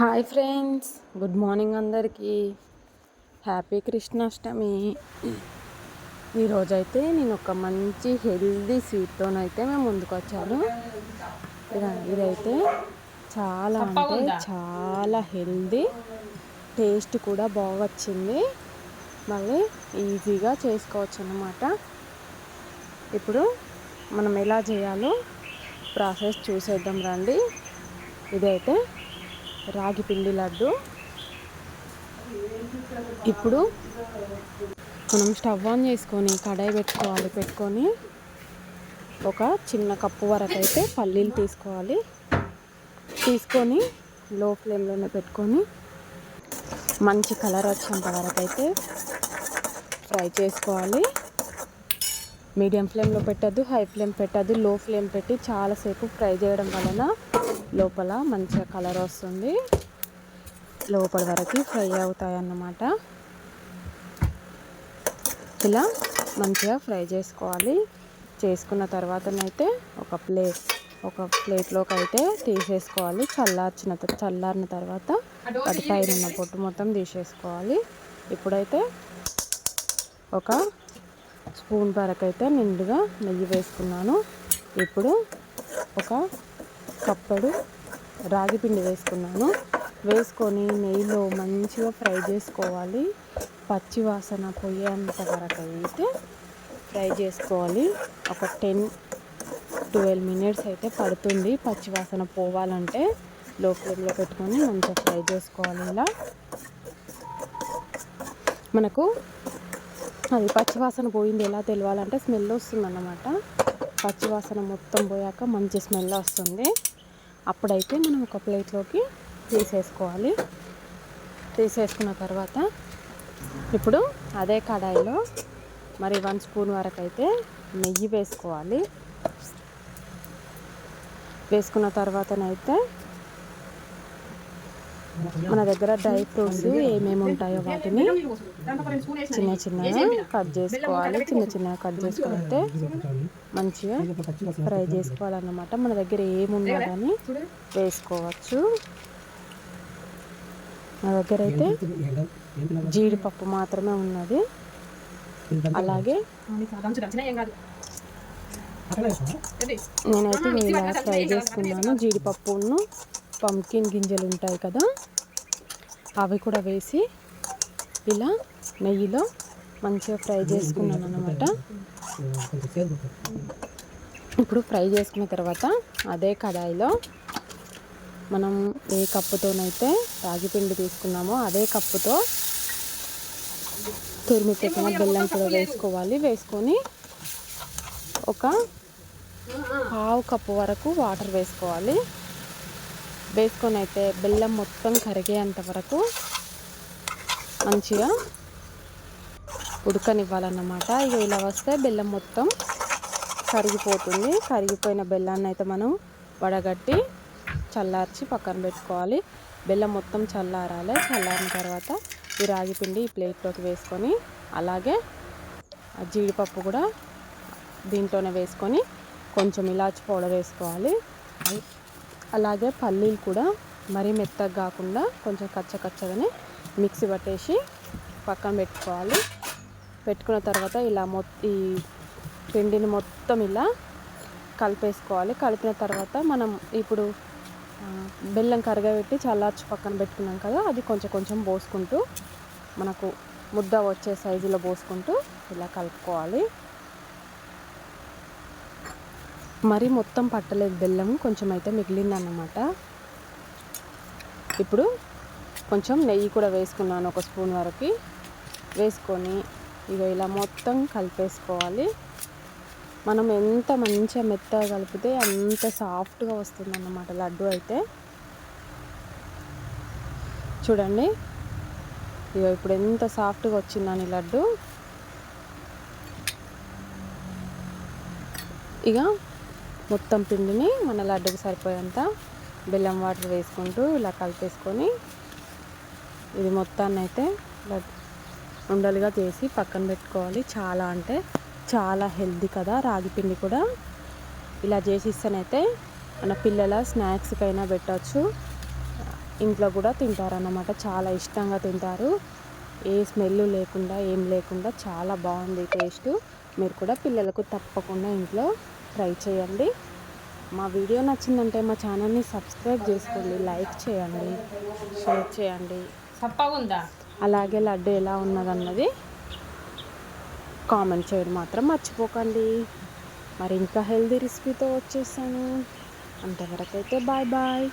Hi friends good morning అందరికీ. Happy Krishnashtami. ఈరోజైతే నేను ఒక మంచి హెల్దీ స్వీట్తోనైతే మేము ముందుకు వచ్చాను ఇద- ఇదైతే చాలా అంటే చాలా హెల్దీ టేస్ట్ కూడా బాగా వచ్చింది మళ్ళీ ఈజీగా చేసుకోవచ్చు అన్నమాట ఇప్పుడు మనం ఎలా చేయాలో ప్రాసెస్ చూసేద్దాం రండి. ఇదైతే రాగి పిండి లడ్డు. ఇప్పుడు మనం స్టవ్ ఆన్ చేసుకొని కడాయి పెట్టుకోవాలి పెట్టుకొని ఒక చిన్న కప్పు వరకు అయితే పల్లీలు తీసుకోవాలి. తీసుకొని లో ఫ్లేమ్లోనే పెట్టుకొని మంచి కలర్ వచ్చేంత వరకు అయితే ఫ్రై చేసుకోవాలి. మీడియం ఫ్లేమ్లో పెట్టద్దు హై ఫ్లేమ్ పెట్టద్దు లో ఫ్లేమ్ పెట్టి చాలాసేపు ఫ్రై చేయడం వలన లోపల మంచిగా కలర్ వస్తుంది. లోపల వరకు ఫ్రై అవుతాయి అన్నమాట ఇలా మంచిగా ఫ్రై చేసుకోవాలి. చేసుకున్న తర్వాతనైతే ఒక ప్లేట్ ఒక ప్లేట్లోకి అయితే తీసేసుకోవాలి. చల్లార్చిన చల్లారిన తర్వాత వాటి పైన ఉన్న పొట్టు మొత్తం తీసేసుకోవాలి. ఇప్పుడైతే ఒక స్పూన్ వరకు అయితే నిండుగా నెయ్యి వేసుకున్నాను. ఇప్పుడు ఒక కప్పడు రాగి పిండి వేసుకున్నాను. వేసుకొని నెయ్యిలో మంచిగా ఫ్రై చేసుకోవాలి. పచ్చి వాసన పోయేంత వరకు అయితే ఫ్రై చేసుకోవాలి. ఒక టెన్ ట్వెల్వ్ మినిట్స్ అయితే పడుతుంది పచ్చి వాసన పోవాలంటే. లో ఫ్లేమ్లో పెట్టుకొని మంచిగా ఫ్రై చేసుకోవాలి ఇలా. మనకు అది పచ్చివాసన పోయింది ఎలా తెలియాలంటే స్మెల్ వస్తుంది అన్నమాట పచ్చివాసన మొత్తం పోయాక మంచి స్మెల్ వస్తుంది. అప్పుడైతే మనం ఒక ప్లేట్లోకి తీసేసుకోవాలి. తీసేసుకున్న తర్వాత ఇప్పుడు అదే కడాయిలో మరి వన్ స్పూన్ వరకు అయితే నెయ్యి వేసుకోవాలి. వేసుకున్న తర్వాతనైతే మన దగ్గర డ్రై ఫ్రూట్స్ ఏమేమి ఉంటాయో వాటిని చిన్న చిన్నగా కట్ చేసుకోవాలి. చిన్న చిన్నగా కట్ చేసుకుని అయితే మంచిగా ఫ్రై చేసుకోవాలన్నమాట. మన దగ్గర ఏమున్నా కానీ వేసుకోవచ్చు. నా దగ్గర అయితే జీడిపప్పు మాత్రమే ఉన్నది. అలాగే నేనైతే ఇలా ఫ్రై చేసుకున్నాను. జీడిపప్పును పంకిన్ గింజలు ఉంటాయి కదా అవి కూడా వేసి ఇలా నెయ్యిలో మంచిగా ఫ్రై చేసుకున్నాను అనమాట ఇప్పుడు ఫ్రై చేసుకున్న తర్వాత అదే కడాయిలో మనం ఏ కప్పుతోనైతే రాగిపిండి తీసుకున్నామో అదే కప్పుతో తురిమి పెట్టిన బెల్లం కూడా వేసుకోవాలి. వేసుకొని ఒక పావు కప్పు వరకు వాటర్ వేసుకోవాలి. వేసుకొని అయితే బెల్లం మొత్తం కరిగేంత వరకు మంచిగా ఉడకనివ్వాలన్నమాట. ఇక ఇలా వస్తే బెల్లం మొత్తం కరిగిపోతుంది. కరిగిపోయిన బెల్లాన్ని అయితే మనం వడగట్టి చల్లార్చి పక్కన పెట్టుకోవాలి. బెల్లం మొత్తం చల్లారాలి. చల్లారిన తర్వాత ఈ రాగి పిండి ఈ ప్లేట్లోకి వేసుకొని అలాగే జీడిపప్పు కూడా దీంట్లోనే వేసుకొని కొంచెం ఇలాచి పౌడర్ వేసుకోవాలి. అలాగే పల్లీలు కూడా మరీ మెత్తగా కాకుండా కొంచెం కచ్చకచ్చగానే మిక్సీ పట్టేసి పక్కన పెట్టుకోవాలి. పెట్టుకున్న తర్వాత ఇలా మొ ఈ పిండిని మొత్తం ఇలా కలిపేసుకోవాలి. కలిపిన తర్వాత మనం ఇప్పుడు బెల్లం కరగబెట్టి చల్లార్చి పక్కన పెట్టుకున్నాం కదా అది కొంచెం కొంచెం పోసుకుంటూ మనకు ముద్ద వచ్చే సైజులో పోసుకుంటూ ఇలా కలుపుకోవాలి. మరి మొత్తం పట్టలేదు బెల్లం కొంచెం అయితే మిగిలిందన్నమాట. ఇప్పుడు కొంచెం నెయ్యి కూడా వేసుకున్నాను ఒక స్పూన్ వరకు. వేసుకొని ఇక ఇలా మొత్తం కలిపేసుకోవాలి. మనం ఎంత మంచిగా మెత్తగా కలిపితే అంత సాఫ్ట్గా వస్తుంది అన్నమాట లడ్డు అయితే. చూడండి. ఇక ఇప్పుడు ఎంత సాఫ్ట్గా వచ్చిందని లడ్డు. ఇక మొత్తం పిండిని మన లడ్డుకు సరిపోయేంత బెల్లం వాటర్ వేసుకుంటూ ఇలా కలిపేసుకొని ఇది మొత్తాన్ని అయితే ఉండలుగా చేసి పక్కన పెట్టుకోవాలి. చాలా అంటే చాలా హెల్దీ కదా రాగి పిండి కూడా. ఇలా చేసి ఇస్తేనైతే మన పిల్లల స్నాక్స్కైనా పెట్టవచ్చు ఇంట్లో కూడా తింటారన్నమాట. చాలా ఇష్టంగా తింటారు. ఏ స్మెల్ లేకుండా ఏం లేకుండా చాలా బాగుంది టేస్ట్. మీరు కూడా పిల్లలకు తప్పకుండా ఇంట్లో ట్రై చేయండి. మా వీడియో నచ్చిందంటే మా ఛానల్ని సబ్స్క్రైబ్ చేసుకోండి లైక్ చేయండి షేర్ చేయండి. చప్పగుందా అలాగే లడ్డు ఎలా ఉన్నదన్నది కామెంట్ చేయడం మాత్రం మర్చిపోకండి. మరి ఇంకా హెల్దీ రెసిపీతో వచ్చేసాను. అంతవరకైతే బాయ్ బాయ్.